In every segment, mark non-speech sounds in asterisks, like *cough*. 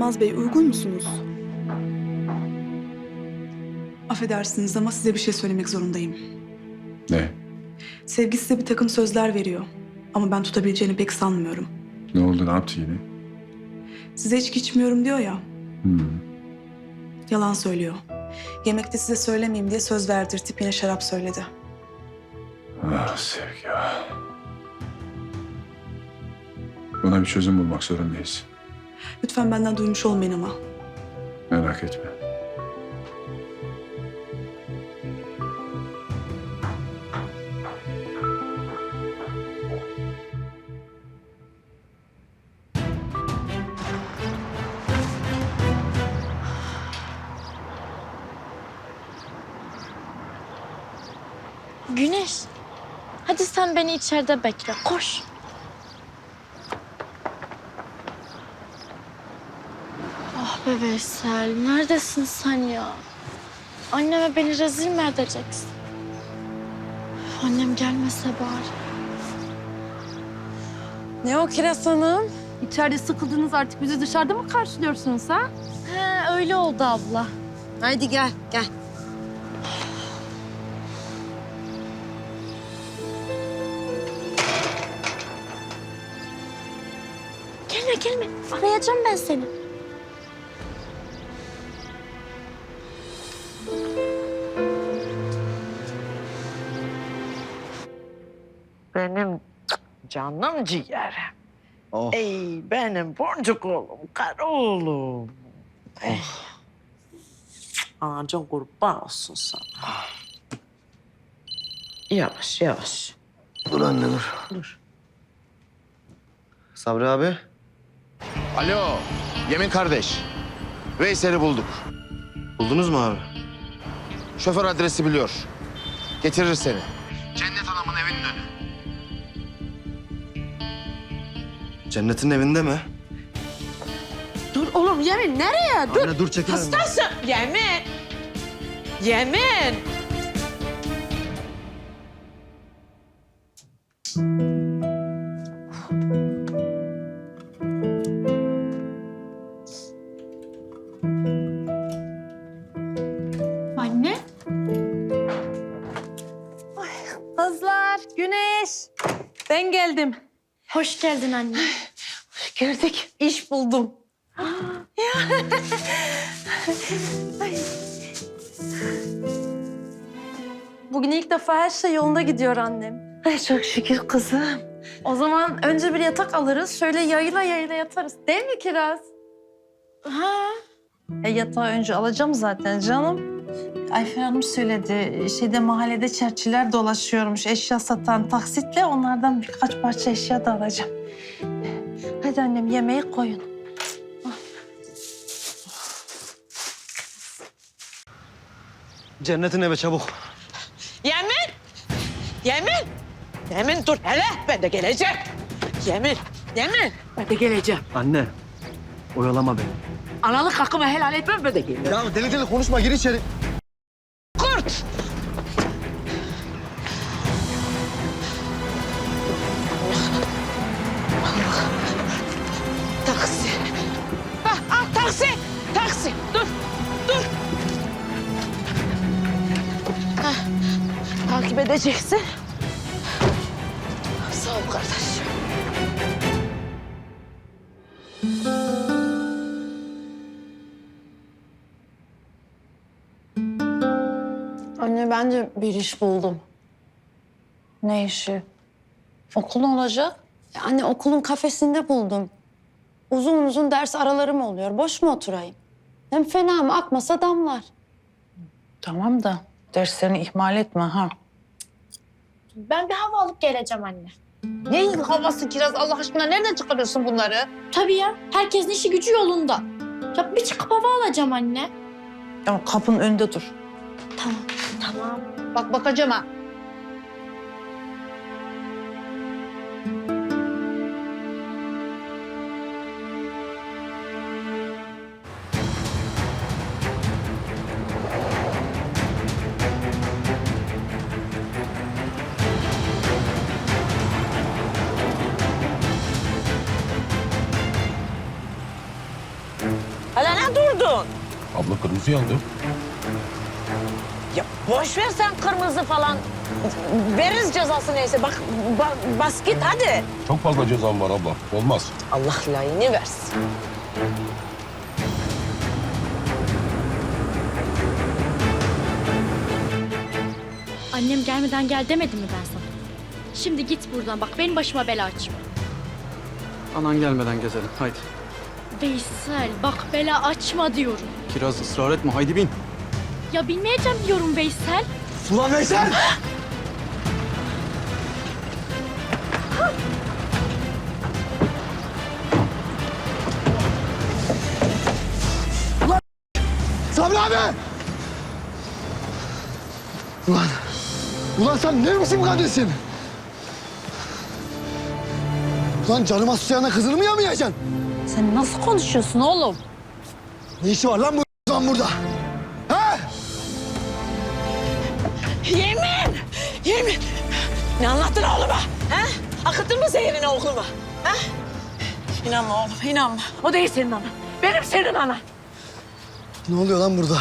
Yılmaz Bey uygun musunuz? Affedersiniz ama size bir şey söylemek zorundayım. Ne? Sevgi size bir takım sözler veriyor. Ama ben tutabileceğini pek sanmıyorum. Ne oldu? Ne yaptı yine? Size içki içmiyorum diyor ya. Hmm. Yalan söylüyor. Yemekte size söylemeyeyim diye söz verdirtip yine şarap söyledi. Ah Sevgi ah. Buna bir çözüm bulmak zorundayız. Lütfen benden duymuş olmayın ama. Merak etme. Güneş. Hadi sen beni içeride bekle. Koş. Be Veysel. Neredesin sen ya? Anneme beni rezil mi edeceksin? Annem gelmese bari. Ne o Kiraz Hanım? İçeride sıkıldınız artık bizi dışarıda mı karşılıyorsunuz ha? He öyle oldu abla. Haydi gel, gel. Gelme gelme. Arayacağım ben seni. Canım ciğerim. Oh. Ey benim boncuk oğlum, kara oğlum. Ey. Anacığım kurban olsun sana. Yavaş yavaş. Dur anne dur. Dur. Sabri abi. Alo, Yemin kardeş. Veysel'i bulduk. Buldunuz mu abi? Şoför adresi biliyor. Getirir seni. Cennet Hanım'ın Cennet'in evinde mi? Dur oğlum Yemin nereye? Dur. Anne dur çekil. Hastasın. Yemin. Yemin. Anne. Kızlar, Güneş. Ben geldim. Hoş geldin anne. *sighs* Gördük, iş buldum. *gasps* Bugün ilk defa her şey yolunda gidiyor annem. Ay çok şükür kızım. O zaman önce bir yatak alırız, şöyle yayla yayla yatarız. Değil mi Kiraz? Ha. E, yatağı önce alacağım zaten canım. Ayfer Hanım söyledi. Şeyde mahallede çerçiler dolaşıyormuş. Eşya satan taksitle onlardan birkaç parça eşya da alacağım. Hadi annem yemeği koyun. Cennet'in eve çabuk. Yemin. Yemin. Yemin dur hele ben de geleceğim. Yemin. Yemin. Ben de geleceğim. Anne. Oyalama beni. Analık hakkımı helal etmem ben de geliyorum. Ya deli deli konuşma gir içeri. Edeceksin. Sağ ol kardeş. Anne ben de bir iş buldum. Ne işi? Okul olacak? Anne okulun kafesinde buldum. Uzun uzun ders aralarım oluyor. Boş mu oturayım? Hem fena mı akmasa damlar. Tamam da derslerini ihmal etme ha. Ben bir hava alıp geleceğim anne. Ne havası kiraz Allah aşkına nereden çıkarıyorsun bunları? Tabii ya. Herkesin işi gücü yolunda. Ya bir çıkıp hava alacağım anne. Ya kapının önünde dur. Tamam. Tamam. Bak bakacağım ha. Kırmızı yandı. Ya boş ver sen kırmızı falan. Veririz cezası neyse. Bak ba- bas git hadi. Çok fazla cezam var abla. Olmaz. Allah layığını versin. Annem gelmeden gel demedim mi ben sana? Şimdi git buradan bak benim başıma bela açma. Anan gelmeden gezelim. Haydi. Veysel bak bela açma diyorum. Kiraz ısrar etme. Haydi bin. Ya bilmeyeceğim diyorum Veysel. Ulan Veysel! Ulan! Sabri abi! Ulan! Ulan sen ne biçim kadirsin? Ulan canıma susayana kızını mı yamayacaksın? Sen nasıl konuşuyorsun oğlum? Ne işi var lan bu lan burada? He? Yemin! Yemin! Ne anlattın oğluma? Ha? Akıttın mı zehirini oğluma? Ha? İnanma oğlum, inanma. O değil senin anan. Benim senin anan. Ne oluyor lan burada?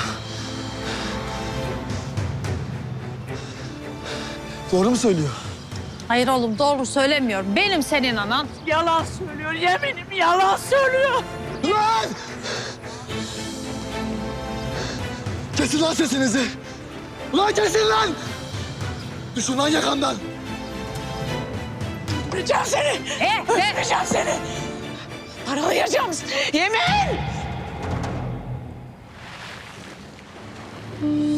Doğru mu söylüyor? Hayır oğlum doğru söylemiyor. Benim senin anan. Yalan söylüyor, yeminim yalan söylüyor. Ulan! Kesin lan sesinizi. Ulan kesin lan! Düşün lan yakamdan. Öldüreceğim seni. Öldüreceğim seni. Paralayacağım. Yemin! Oğlum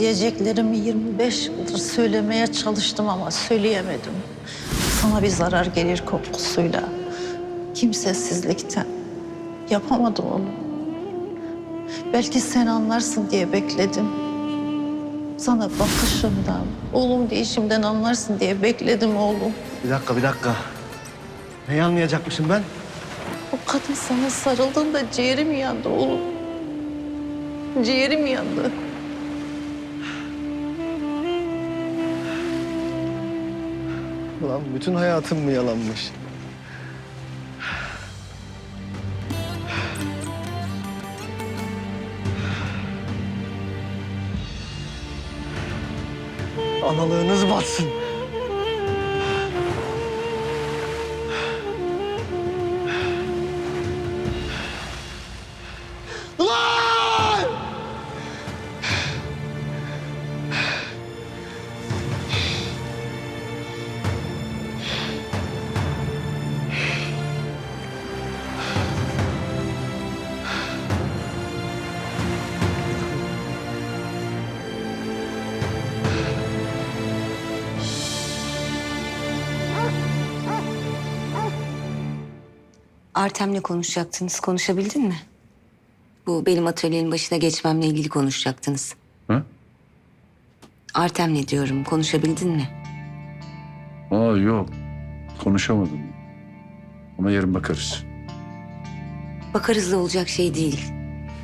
diyeceklerimi 25 yıldır söylemeye çalıştım ama söyleyemedim. Sana bir zarar gelir korkusuyla. Kimsesizlikten. Yapamadım onu. Belki sen anlarsın diye bekledim. Sana bakışımdan, oğlum deyişimden anlarsın diye bekledim oğlum. Bir dakika, bir dakika. Neyi anlayacakmışım ben? O kadın sana sarıldığında ciğerim yandı oğlum. Ciğerim yandı. Ulan bütün hayatım mı yalanmış? Analığınız batsın. Artem'le konuşacaktınız. Konuşabildin mi? Bu benim atölyenin başına geçmemle ilgili konuşacaktınız. Ha? Artem'le diyorum. Konuşabildin mi? Aa yok. Konuşamadım. Ama yarın bakarız. Bakarız da olacak şey değil.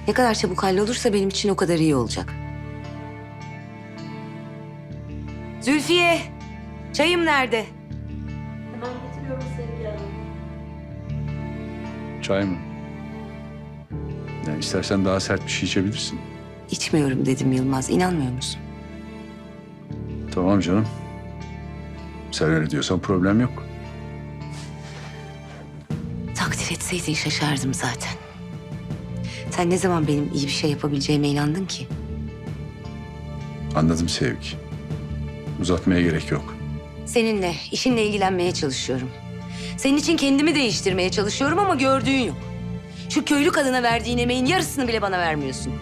Ne kadar çabuk hallolursa benim için o kadar iyi olacak. Zülfiye, çayım nerede? Çay mı? Yani istersen daha sert bir şey içebilirsin. İçmiyorum dedim Yılmaz. İnanmıyor musun? Tamam canım. Sen öyle diyorsan problem yok. Takdir etseydin şaşardım zaten. Sen ne zaman benim iyi bir şey yapabileceğime inandın ki? Anladım Sevgi. Uzatmaya gerek yok. Seninle, işinle ilgilenmeye çalışıyorum. Senin için kendimi değiştirmeye çalışıyorum ama gördüğün yok. Şu köylü kadına verdiğin emeğin yarısını bile bana vermiyorsun.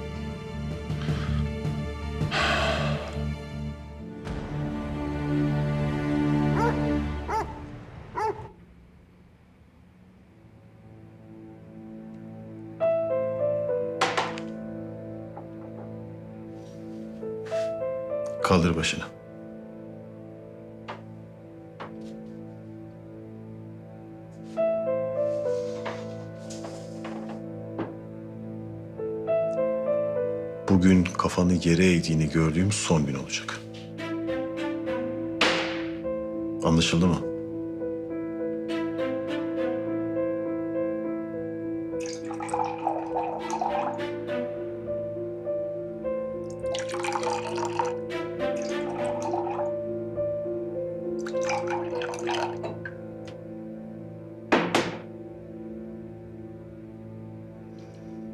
Bugün kafanı yere eğdiğini gördüğüm son gün olacak. Anlaşıldı mı?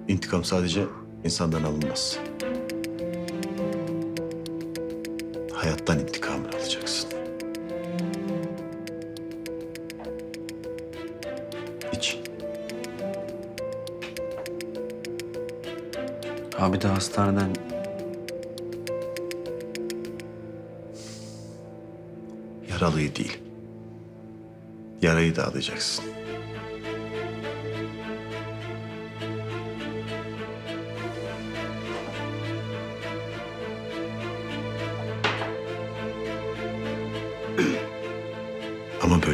İntikam sadece insandan alınmaz. Hayattan intikamını alacaksın. İç. Abi de hastaneden Yaralıyı değil. Yarayı da alacaksın.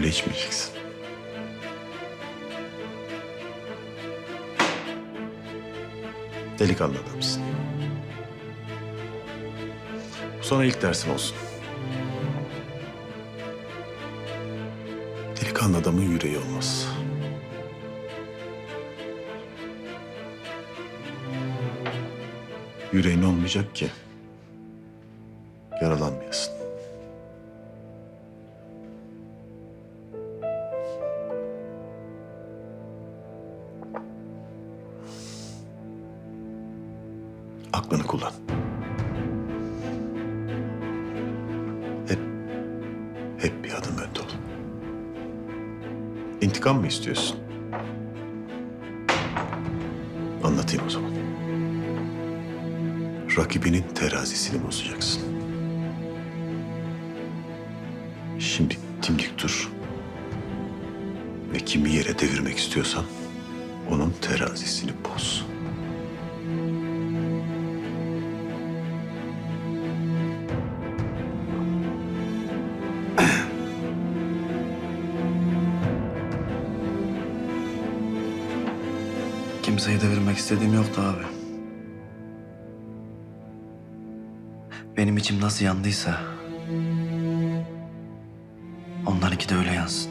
Böyle içmeyeceksin. Delikanlı adamsın. Bu sana ilk dersin olsun. Delikanlı adamın yüreği olmaz. Yüreğin olmayacak ki yaralanmayasın. Aklını kullan. Hep, hep bir adım önde ol. İntikam mı istiyorsun? Anlatayım o zaman. Rakibinin terazisini bozacaksın. Şimdi dimdik dur. Ve kimi yere devirmek istiyorsan onun terazisini boz. Devirmek istediğim yoktu abi. Benim içim nasıl yandıysa... ...onlarınki de öyle yansın.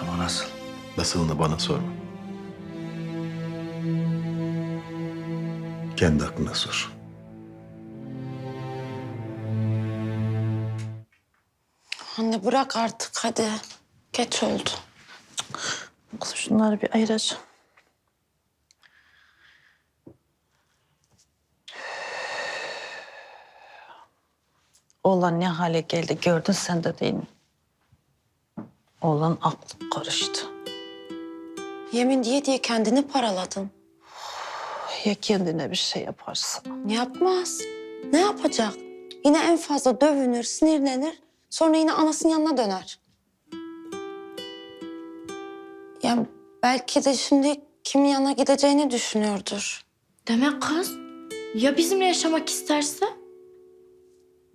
Ama nasıl? Nasılını bana sorma. Kendi aklına sor. Anne bırak artık hadi. Geç oldu. Şunları bir ayıracağım. Oğlan ne hale geldi gördün sen de değil mi? Oğlan aklı karıştı. Yemin diye diye kendini paraladın. Ya kendine bir şey yaparsa? Ne yapmaz? Ne yapacak? Yine en fazla dövünür, sinirlenir. Sonra yine anasının yanına döner. Belki de şimdi kimin yanına gideceğini düşünüyordur. Demek kız ya bizimle yaşamak isterse?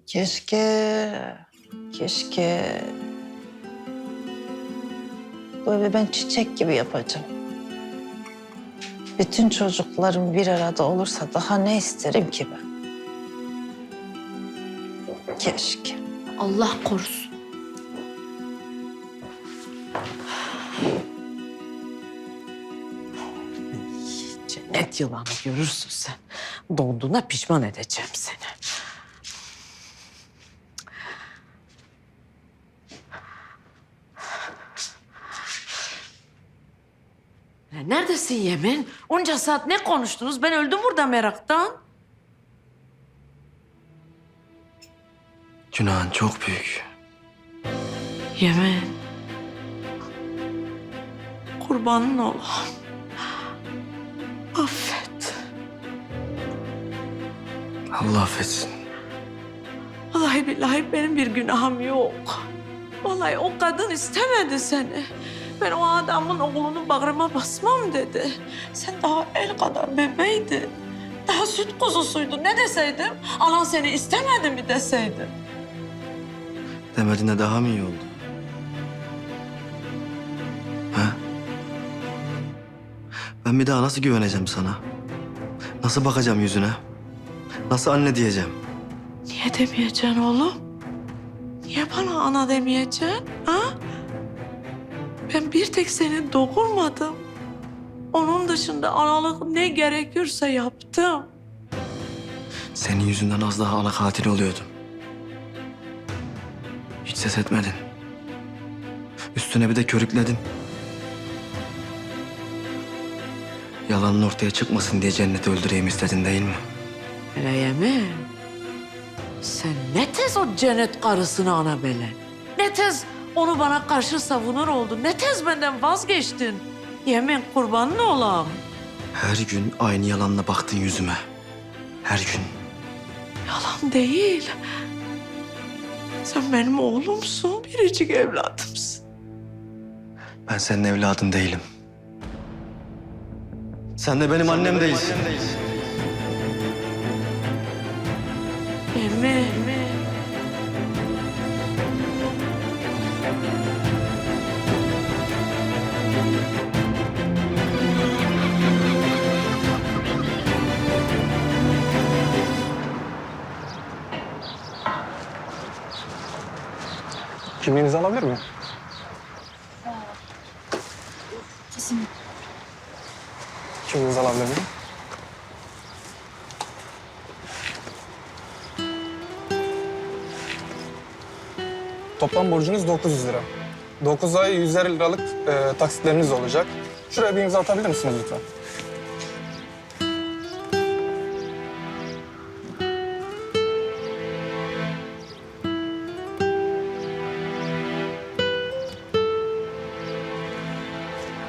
Keşke, keşke. Bu evi ben çiçek gibi yapacağım. Bütün çocuklarım bir arada olursa daha ne isterim ki ben? Keşke. Allah korusun. Yılanı görürsün sen. Donduğuna pişman edeceğim seni. Ya Neredesin Yemin? Onca saat ne konuştunuz? Ben öldüm burada meraktan. Günahın çok büyük. Yemin. Kurbanın olayım. Allah affetsin. Vallahi billahi benim bir günahım yok. Vallahi o kadın istemedi seni. Ben o adamın oğlunu bağrıma basmam dedi. Sen daha el kadar bebeydin. Daha süt kuzusuydun. Ne deseydim? Anan seni istemedi mi deseydim? Demediğinde daha mı iyi oldu? Ha? Ben bir daha nasıl güveneceğim sana? Nasıl bakacağım yüzüne? Nasıl anne diyeceğim? Niye demeyeceksin oğlum? Niye bana ana demeyeceksin? Ha? Ben bir tek seni doğurmadım. Onun dışında analık ne gerekiyorsa yaptım. Senin yüzünden az daha ana katil oluyordum. Hiç ses etmedin. Üstüne bir de körükledin. Yalanın ortaya çıkmasın diye cenneti öldüreyim istedin değil mi? Hele yemin. Sen ne tez o cennet karısını ana bele. Ne tez onu bana karşı savunur oldun. Ne tez benden vazgeçtin. Yemin kurbanın olam. Her gün aynı yalanla baktın yüzüme. Her gün. Yalan değil. Sen benim oğlumsun, biricik evladımsın. Ben senin evladın değilim. Sen de benim annem değilsin. Yemin. Kimliğinizi alabilir miyim? Kimliğinizi alabilir miyim? Toplam borcunuz 900 lira. 9 ay 150 liralık e, taksitleriniz olacak. Şuraya bir imza atabilir misiniz lütfen?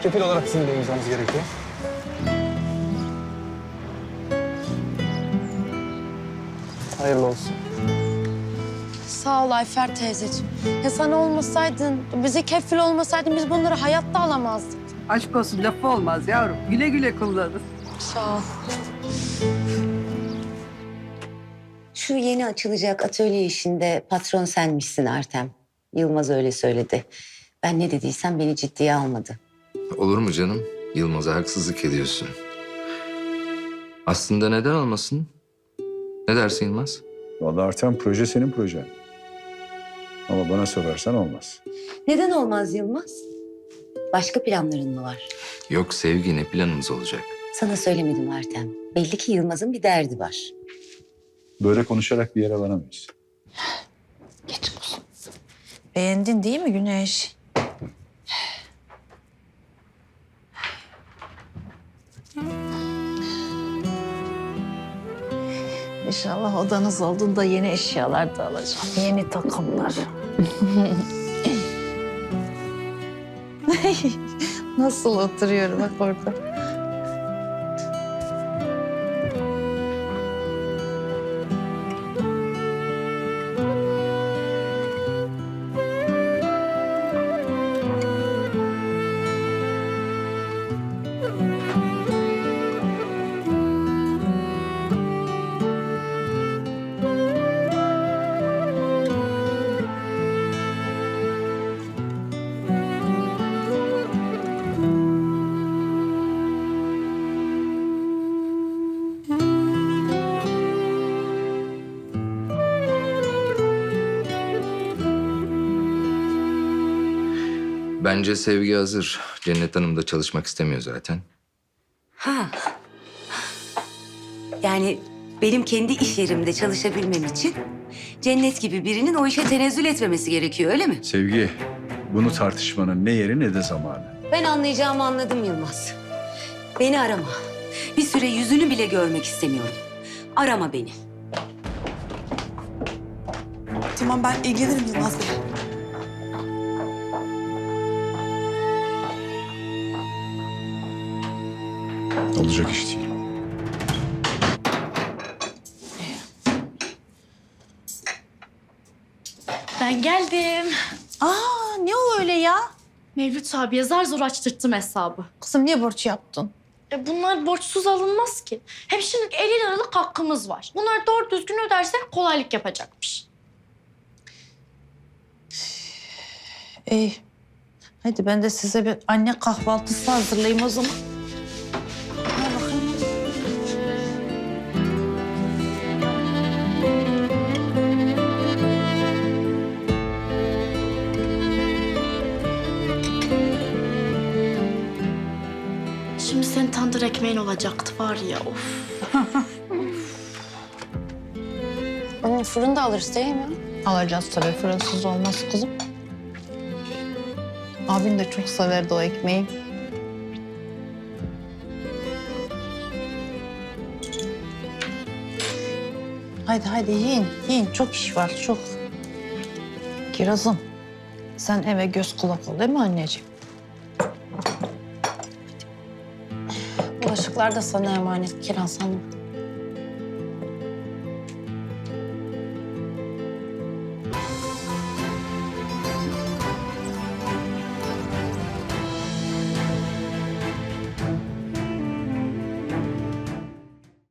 Kefil olarak sizin de imzanız gerekiyor. Hayırlı olsun. Sağ ol Ayfer teyzeciğim. Ya sen olmasaydın, bize kefil olmasaydın biz bunları hayatta alamazdık. Aşk olsun lafı olmaz yavrum. Güle güle kullanın. Sağ ol. Şu yeni açılacak atölye işinde patron senmişsin Artem. Yılmaz öyle söyledi. Ben ne dediysem beni ciddiye almadı. Olur mu canım? Yılmaz'a haksızlık ediyorsun. Aslında neden olmasın? Ne dersin Yılmaz? Vallahi Artem proje senin projen. Ama bana sorarsan olmaz. Neden olmaz Yılmaz? Başka planların mı var? Yok sevgi ne planımız olacak? Sana söylemedim Artem. Belli ki Yılmaz'ın bir derdi var. Böyle konuşarak bir yere varamayız. Geç kuzum. Beğendin değil mi Güneş? İnşallah odanız olduğunda yeni eşyalar da alacağım. Yeni takımlar. *laughs* Nasıl oturuyorum bak orada. Bence sevgi hazır. Cennet Hanım da çalışmak istemiyor zaten. Ha. Yani benim kendi iş yerimde çalışabilmem için cennet gibi birinin o işe tenezzül etmemesi gerekiyor öyle mi? Sevgi, bunu tartışmanın ne yeri ne de zamanı. Ben anlayacağımı anladım Yılmaz. Beni arama. Bir süre yüzünü bile görmek istemiyorum. Arama beni. Tamam ben ilgilenirim Yılmaz Bey. Olacak iş değil. Ben geldim. Aa ne o öyle ya? Mevlüt abiye zar zor açtırttım hesabı. Kızım niye borç yaptın? E bunlar borçsuz alınmaz ki. Hem şimdi 50 liralık hakkımız var. Bunları doğru düzgün ödersek kolaylık yapacakmış. İyi. Hadi ben de size bir anne kahvaltısı hazırlayayım o zaman. Ekmeğin olacaktı var ya of. *laughs* Onun fırında alırız değil mi? Alacağız tabii fırınsız olmaz kızım. Abin de çok severdi o ekmeği. Haydi haydi yiyin, yiyin. Çok iş var, çok. Kirazım, sen eve göz kulak ol değil mi anneciğim? Bulaşıklar da sana emanet Kiraz Hanım.